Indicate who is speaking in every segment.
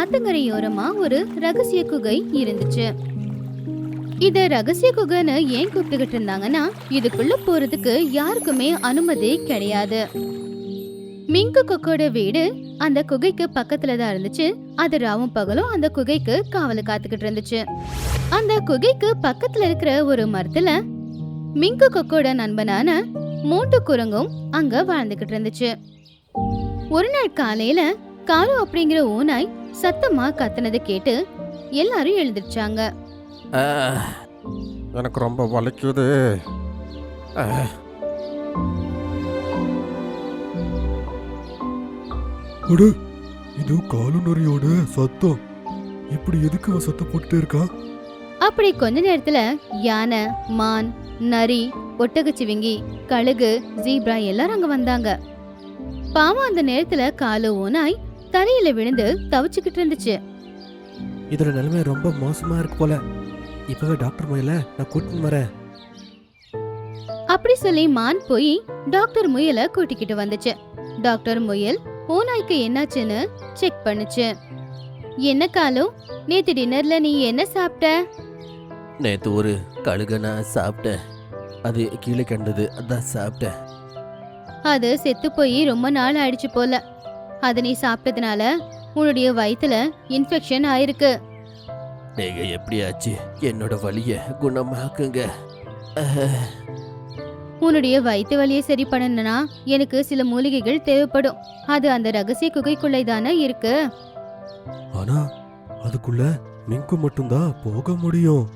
Speaker 1: ஆத்தங்கரையோரமா ஒரு ரகசிய குகை இருந்துச்சு. இத ரகசிய குகைன்னு ஏன் கூப்பிட்டுக்கிட்டு இருந்தாங்கன்னா இதுக்குள்ள போறதுக்கு யாருக்குமே அனுமதி கிடையாது. மிங்கு கொக்கோட வீடு அந்த குகைக்கு பக்கத்துல தான் இருந்துச்சு. அது ராவும் பகலும் அந்த குகைக்கு காவல காத்துக்கிட்டு இருந்துச்சு. அந்த குகைக்கு பக்கத்துல இருக்கிற ஒரு மரத்துல மிங்கு கொக்கோட நண்பனான மூன்று குரங்கும் அங்க வாழ்ந்துகிட்டு இருந்துச்சு. ஒரு நாள் காலையில காலு அப்படிங்கிற ஓனாய் சத்தமா கத்துனதை கேட்டு எல்லாரும் எழுந்திருச்சாங்க.
Speaker 2: எனக்கு ரொம்ப வலிக்குது.
Speaker 3: அட இது காலுநரியோட சத்தம். இப்படி எதுக்கு அவன் சத்தம் போட்டுட்டே இருக்கான்
Speaker 1: அப்படி கொஞ்ச நேரத்துல யானை மான் நரி ஒட்டகச்சிவிங்கி கழுகு ஜீப்ரா எல்லாரும் அங்க வந்தாங்க. பாவம் அந்த நேரத்துல காலு ஓநாய் தரையில விழுந்து தவிச்சுக்கிட்டு இருந்துச்சு.
Speaker 2: இதோட நிலைமை ரொம்ப மோசமா இருக்கு போல. இப்பவே டாக்டர் முயல நான் கூட்டின்னு வரேன்.
Speaker 1: அப்படி சொல்லி மான் போய் டாக்டர் முயலை கூட்டிக்கிட்டு வந்துச்சு. டாக்டர் முயல் ஓநாய்க்கு என்னாச்சுன்னு செக் பண்ணுச்சு. என்ன காலு? நேத்து டின்னர்ல நீ என்ன சாப்பிட்ட
Speaker 2: நேத்து ஒரு கழுக நான் சாப்பிட்டேன் அது கீழே கண்டது அதான் சாப்பிட்டேன்
Speaker 1: அது செத்து போய் ரொம்ப நாள் ஆயிடுச்சு போல. அது நீ சாப்பிட்டதுனால உன்னுடைய வயித்துல இன்ஃபெக்ஷன் ஆயிருக்கு.
Speaker 2: நீங்க எப்படியாச்சு என்னோட வலிய குணமாக்குங்க.
Speaker 1: உன்னுடைய வயிற்று வலியை சரி பண்ணணும்னா எனக்கு சில மூலிகைகள் தேவைப்படும். அது அந்த ரகசிய குகைக்குள்ளே தானே இருக்கு.
Speaker 3: ஆனா அதுக்குள்ள மிங்கு மட்டும்தான் போக முடியும்.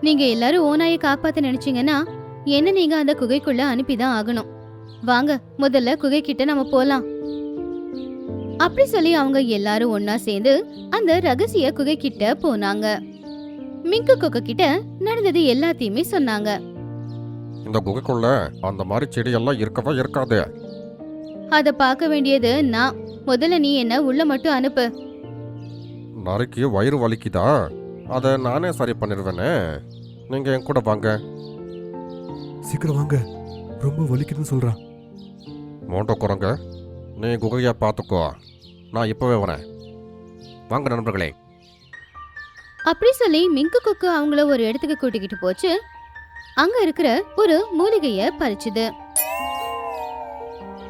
Speaker 1: நீங்க எல்லாரும் ஓநாயை காப்பாத்த நினைச்சீங்கன்னா என்ன நீங்க அந்த குகைக்குள்ள அனுப்பிதான் ஆகணும். வாங்க முதல்ல குகை கிட்ட நம்ம போலாம். அப்படி சொல்லி அவங்க எல்லாரும் ஒன்னா சேர்ந்து அந்த ரகசிய குகை கிட்ட போனாங்க. மிங்கு கொக்க கிட்ட நடந்தது எல்லாத்தையுமே சொன்னாங்க.
Speaker 4: இந்த குகைக்குள்ள அந்த மாதிரி செடியெல்லாம் இருக்கவே இருக்காது.
Speaker 1: அத பார்க்க வேண்டியது நான். முதல்ல நீ என்ன உள்ள மட்டும் அனுப்பு.
Speaker 4: நரிக்கு வயிறு வலிக்குதா? அதை நானே சரி பண்ணிடுவேனே. நீங்க என் கூட வாங்க.
Speaker 3: சீக்கிரம் வாங்க. ரொம்ப வலிக்குதுன்னு சொல்றான்.
Speaker 4: மோட்டோ குரங்க நீ குகையை பார்த்துக்கோ. நான் இப்போவே வரேன். வாங்க நண்பர்களே.
Speaker 1: அப்படி சொல்லி மிங்கு கொக்கு அவங்கள ஒரு இடத்துக்கு கூட்டிக்கிட்டு போச்சு. அங்க இருக்கிற ஒரு மூலிகைய பறிச்சுது.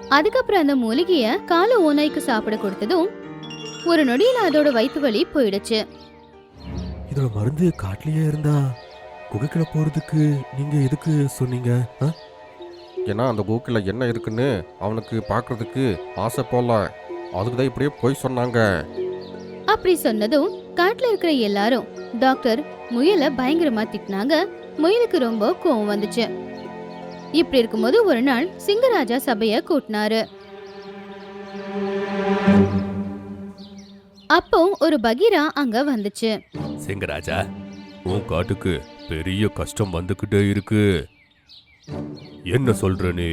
Speaker 1: அதுக்கப்புறம் அந்த மூலிகைய கால ஓநாய்க்கு சாப்பிட கொடுத்ததும் ஒரு நொடியில அதோட வயிற்று வலி போயிடுச்சு.
Speaker 3: இதோட மருந்து காட்டுலயே இருந்தா குகைக்குள்ள போறதுக்கு நீங்க எதுக்கு சொன்னீங்க?
Speaker 4: ஏன்னா அந்த குகையில் என்ன இருக்குன்னு அவனுக்கு பார்க்கறதுக்கு ஆசை போல. அதுக்கு தான் இப்படியே போய் சொன்னாங்க.
Speaker 1: அப்படி சொன்னதும் காட்டுல இருக்கிற எல்லாரும் டாக்டர் முயலை பயங்கரமா திட்டினாங்க. முயலுக்கு ரொம்ப கோவம் வந்துச்சு. இப்படி இருக்கும்போது ஒரு நாள் சிங்கராஜா சபைய கூட்டினாரு. அப்போ ஒரு பகீரா அங்க வந்துச்சு.
Speaker 5: சிங்கராஜா உன் காட்டுக்கு பெரிய கஷ்டம் வந்துகிட்டே இருக்கு. என்ன சொல்ற நீ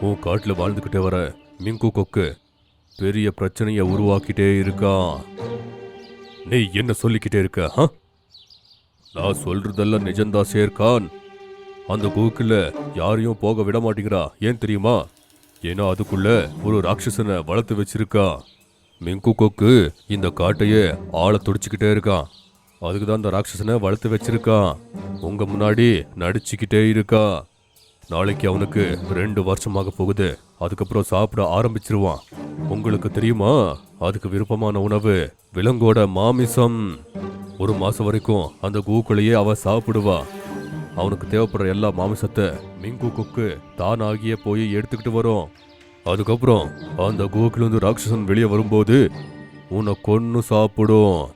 Speaker 5: உன் காட்டில் வாழ்ந்துக்கிட்டே வர மிங்கு கொக்கு பெரிய பிரச்சனையை உருவாக்கிட்டே இருக்கான் நீ என்ன சொல்லிக்கிட்டே இருக்க ஆ? நான் சொல்றதெல்லாம் நிஜந்தா சேர்க்கான். அந்த குகைக்குள்ள யாரையும் போக விட மாட்டேங்கிறா ஏன் தெரியுமா? ஏன்னா அதுக்குள்ள ஒரு ராட்சசனை வளர்த்து வச்சிருக்கா. மிங்கு கொக்கு இந்த காட்டையே ஆளை துடிச்சுக்கிட்டே இருக்கான் அதுக்கு தான் இந்த ராட்சசனை வளர்த்து வச்சிருக்கான் உங்க முன்னாடி நடிச்சுக்கிட்டே இருக்கா? நாளைக்கு அவனுக்கு ரெண்டு வருஷமாக போகுது. அதுக்கப்புறம் சாப்பிட ஆரம்பிச்சிருவான். உங்களுக்கு தெரியுமா? அதுக்கு விருப்பமான உணவு விலங்கோட மாமிசம். ஒரு மாசம் வரைக்கும் அந்த கூக்களையே அவ சாப்பிடுவா. அவனுக்கு தேவைப்படுற எல்லா மாமிசத்தை மிங்கு கொக்கு தானாகியே போய் எடுத்துக்கிட்டு வரும். அதுக்கப்புறம் அந்த குகையிலிருந்து ராட்சசன் வெளியே வரும்போது உன்னை கொன்னு சாப்பிடும்.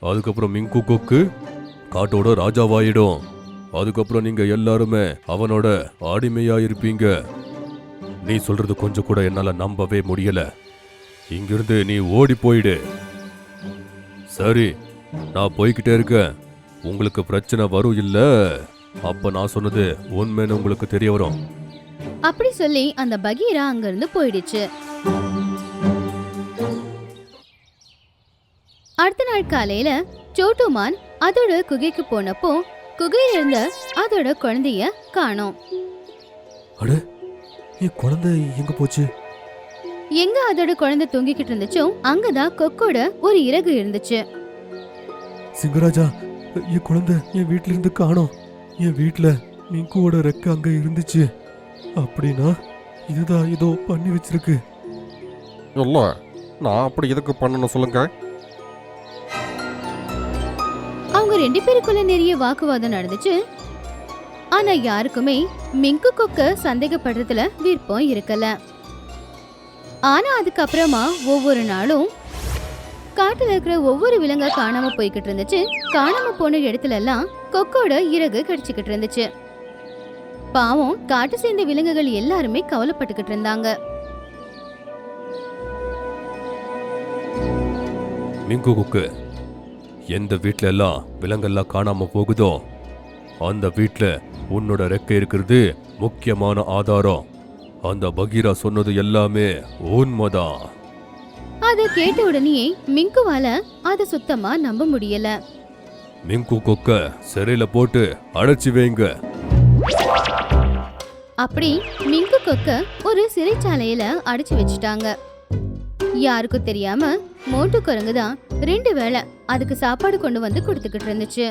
Speaker 5: அதுக்கப்புறம் மிங்கு கொக்கு காட்டோட ராஜாவாயிடும். அதுக்கப்புறம் நீங்க எல்லாருமே அவனோட அடிமையா இருப்பீங்க நீ சொல்றது கொஞ்சம் கூட என்னால நம்பவே முடியல. இங்கிருந்து நீ ஓடி போயிடு. சரி நான் போய்கிட்டே இருக்கேன். உங்களுக்கு பிரச்சனை வரும் இல்ல? அப்ப நான் சொன்னது உண்மைன்னு உங்களுக்கு தெரிய வரும்.
Speaker 1: அப்படி சொல்லி அந்த பகீரா அங்கிருந்து போயிடுச்சு. அடுத்த நாள் காலையில சோட்டுமான் அதோட குகைக்கு போனப்போ குகையில இருந்த அதோட குழந்தைய காணோம்.
Speaker 3: என் குழந்தை எங்க போச்சு?
Speaker 1: எங்க அதோட குழந்தை தூங்கிக்கிட்டு இருந்துச்சோ அங்கதான் கொக்கோட ஒரு இறகு இருந்துச்சு.
Speaker 3: சிங்கராஜா என் குழந்தை என் வீட்ல இருந்து காணோம். என் வீட்ல மிங்குவோட ரெக்க அங்க இருந்துச்சு. அப்படின்னா இதுதான் ஏதோ பண்ணி வச்சிருக்கு.
Speaker 4: இல்லை நான் அப்படி எதுக்கு பண்ணணும் சொல்லுங்க.
Speaker 1: அவங்க ரெண்டு பேருக்குள்ள நிறைய வாக்குவாதம் நடந்துச்சு. ஆனா யாருக்குமே மிங்கு கொக்க சந்தேகப்படுறதுல விருப்பம் இருக்கல. ஆனா அதுக்கப்புறமா ஒவ்வொரு நாளும் காட்டுல இருக்கிற ஒவ்வொரு விலங்க காணாம போய்கிட்டு இருந்துச்சு. காணாம போன இடத்துல எல்லாம் கொக்கோட இறகு கடிச்சுக்கிட்டு இருந்துச்சு. பாவம் காட்டு சேர்ந்த விலங்குகள் எல்லாருமே கவலைப்பட்டுக்கிட்டு இருந்தாங்க.
Speaker 5: மிங்கு குக்கு எந்த வீட்ல எல்லாம் விலங்கெல்லாம் காணாம போகுதோ அந்த வீட்ல உன்னோட ரெக்கை இருக்கிறது முக்கியமான ஆதாரம். அந்த பகீரா சொன்னது எல்லாமே உண்மைதான்.
Speaker 1: அதை கேட்ட உடனேயே மிங்குவால அதை சுத்தமா நம்ப முடியல.
Speaker 5: மிங்கு கொக்க சிறையில போட்டு அடைச்சி வைங்க.
Speaker 1: அப்படி மிங்கு கொக்க ஒரு சிறைச்சாலையில அடைச்சு வச்சுட்டாங்க. யாருக்கும் தெரியாம மோட்டு குரங்கு தான் ரெண்டு வேளை அதுக்கு சாப்பாடு கொண்டு வந்து கொடுத்துக்கிட்டு இருந்துச்சு.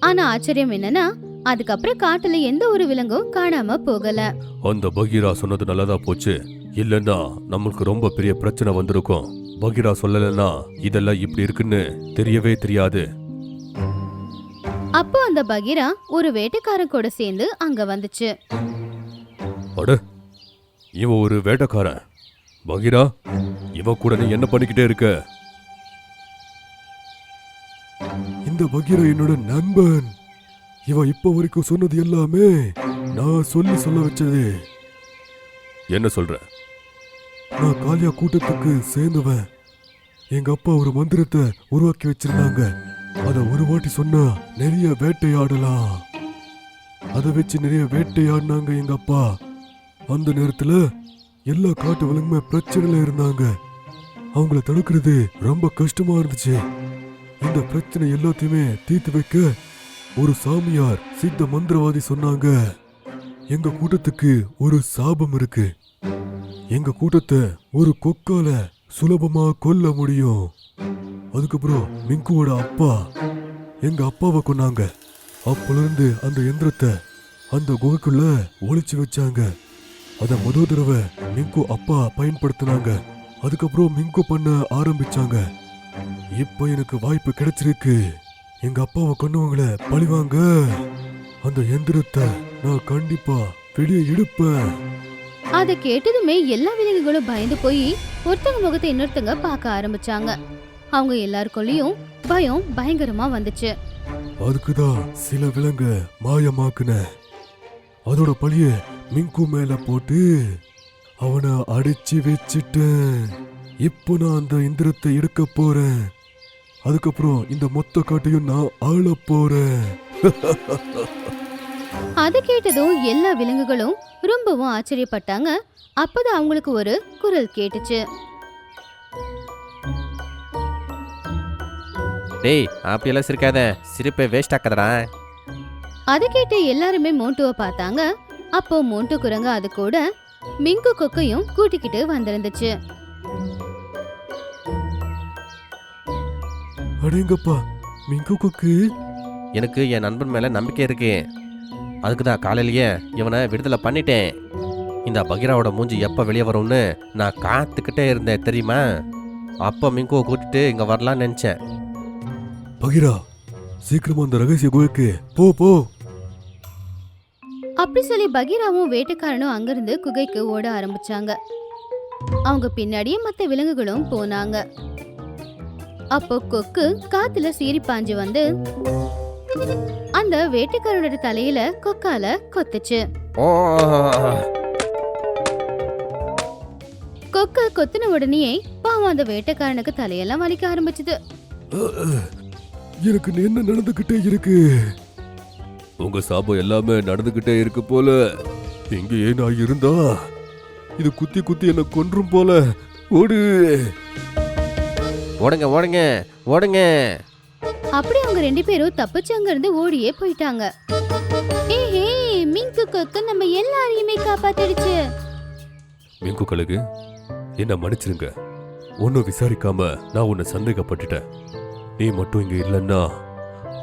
Speaker 1: ஆனா ஆச்சரியம் என்னன்னா அதுக்கப்புறம் காட்டுல எந்த ஒரு விலங்கும் காணாம போகல.
Speaker 5: அந்த பகீரா சொன்னது நல்லதா போச்சு. இல்லைன்னா நம்மளுக்கு ரொம்ப பெரிய பிரச்சனை வந்திருக்கும். பகீரா சொல்லலைன்னா இதெல்லாம் இப்படி இருக்குன்னு தெரியவே தெரியாது.
Speaker 1: அப்போ அந்த பகீரா ஒரு வேட்டைக்காரன் கூட சேர்ந்து அங்க வந்துச்சு.
Speaker 5: அட இவன் ஒரு வேட்டைக்காரன். பகீரா? இவன் கூட நீ என்ன பண்ணிக்கிட்டே இருக்க?
Speaker 3: இந்த பகீரா என்னோட நண்பன். இவன் இப்ப வரைக்கும் சொன்னது எல்லாமே நான் சொல்லி சொல்ல வச்சது.
Speaker 5: என்ன சொல்ற?
Speaker 3: நான் காளியா கூட்டத்துக்கு சேர்ந்தவன். எங்க அப்பா ஒரு மந்திரத்தை உருவாக்கி வச்சிருந்தாங்க. அத ஒரு வாட்டி சொன்னா நிறைய வேட்டையாடலாம். அதை வச்சு நிறைய வேட்டையாடினாங்க எங்க அப்பா. அந்த நேரத்துல எல்லா காட்டு விலங்குமே பிரச்சனையில இருந்தாங்க. அவங்கள தடுக்கிறது ரொம்ப கஷ்டமா இருந்துச்சு. இந்த பிரச்சனை எல்லாத்தையுமே தீர்த்து வைக்க ஒரு சாமியார் சித்த மந்திரவாதி சொன்னாங்க. எங்க கூட்டத்துக்கு ஒரு சாபம் இருக்கு. எங்க கூட்டத்தை ஒரு கொக்கால சுலபமா கொல்ல முடியும். அதுக்கப்புறம் மிங்குவோட அப்பா எங்க அப்பாவை கொன்னாங்க. அப்பல இருந்து அந்த எந்திரத்தை அந்த குகைக்குள்ள ஒழிச்சு வச்சாங்க. அதை முதல் தடவை மிங்கு அப்பா பயன்படுத்தினாங்க. அதுக்கப்புறம் மிங்கு பண்ண ஆரம்பிச்சாங்க. இப்ப எனக்கு வாய்ப்பு கிடைச்சிருக்கு. எங்க அப்பாவை கொன்னவங்கள பழிவாங்க அந்த எந்திரத்தை நான் கண்டிப்பா வெளியே எடுப்பேன்.
Speaker 1: அதை கேட்டதுமே எல்லா விலங்குகளும் பயந்து போய் ஒருத்தங்க முகத்தை இன்னொருத்தங்க பார்க்க ஆரம்பிச்சாங்க. அவங்க எல்லாருக்குள்ளயும் பயம் பயங்கரமா வந்துச்சு.
Speaker 3: அதுக்குதான் சில விலங்க மாயமாக்குன அதோட பழிய மிங்கு மேல போட்டு அவனை அடிச்சு வச்சிட்டேன் இப்போ நான் அந்த இந்திரத்தை எடுக்க போறேன். அதுக்கப்புறம் இந்த மொத்த காட்டையும் நான் ஆள போறேன்.
Speaker 1: அதை கேட்டதும் எல்லா விலங்குகளும் ரொம்பவும் ஆச்சரியப்பட்டாங்க. அப்பதான் அவங்களுக்கு ஒரு குரல் கேட்டுச்சு.
Speaker 2: டேய் அப்படியெல்லாம் சிரிக்காத. சிரிப்பை வேஸ்ட் ஆக்காதடா.
Speaker 1: அதை கேட்டு எல்லாருமே மோண்டுவை பார்த்தாங்க. அப்போ மோண்டு குரங்கு அது கூட மிங்கு கொக்கையும் கூட்டிக்கிட்டு வந்திருந்துச்சு.
Speaker 3: அடேங்கப்பா மிங்கு கொக்கு.
Speaker 2: எனக்கு என் நண்பன் மேல நம்பிக்கை இருக்கு. அதுக்கு தான் காலையிலேயே இவனை விடுதலை பண்ணிட்டேன். இந்த பகீராவோட மூஞ்சி எப்போ வெளியே வரும்னு நான் காத்துக்கிட்டே இருந்தேன் தெரியுமா? அப்போ மிங்குவை கூட்டிட்டு இங்கே வரலான்னு நினச்சேன்.
Speaker 3: பகிரா சீக்கிரமா அந்த ரகசிய குகைக்கு போ போ.
Speaker 1: அப்படி சொல்லி பகீராவும் வேட்டைக்காரனும் அங்கிருந்து குகைக்கு ஓட ஆரம்பிச்சாங்க. அவங்க பின்னாடியே மத்த விலங்குகளும் போனாங்க. அப்போ கொக்கு காத்துல சீறி பாஞ்சு வந்து அந்த வேட்டைக்காரனோட தலையில கொக்கால கொத்துச்சு. கொக்கு கொத்தின உடனேயே பாவம் அந்த வேட்டைக்காரனுக்கு தலையெல்லாம் வலிக்க ஆரம்பிச்சது.
Speaker 3: எனக்கு என்ன நடந்துகிட்டே இருக்கு?
Speaker 5: உங்க சாபம் எல்லாமே நடந்துகிட்டே இருக்கு போல.
Speaker 3: இங்கேயே நான் இருந்தா இது குத்தி குத்தி என்ன கொன்றும் போல. ஓடு.
Speaker 2: ஓடுங்க ஓடுங்க ஓடுங்க.
Speaker 1: அப்படி அவங்க ரெண்டு பேரும் தப்பிச்சு அங்க இருந்து ஓடியே போயிட்டாங்க. ஏஹே மிங்கு கொக்கு நம்ம எல்லாரையுமே காப்பாத்திடுச்சு.
Speaker 5: மிங்கு கழுகு என்ன மன்னிச்சிருங்க. ஒன்னும் விசாரிக்காம நான் உன்னை சந்தேகப்பட்டுட்டேன். நீ மட்டும் இங்க இல்லைன்னா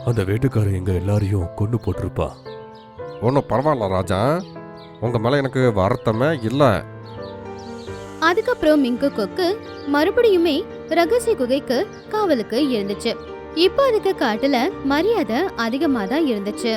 Speaker 5: அந்த வேட்டுக்காரன் எங்க எல்லாரையும் கொண்டு போட்டிருப்பா.
Speaker 4: ஒன்றும் பரவாயில்ல ராஜா. உங்கள் மேலே எனக்கு வருத்தமே இல்லை.
Speaker 1: அதுக்கப்புறம் மிங்கு கொக்கு மறுபடியுமே ரகசிய குகைக்கு காவலுக்கு இருந்துச்சு இப்போ அதுக்கு காட்டுல மரியாதை அதிகமா தான் இருந்துச்சு.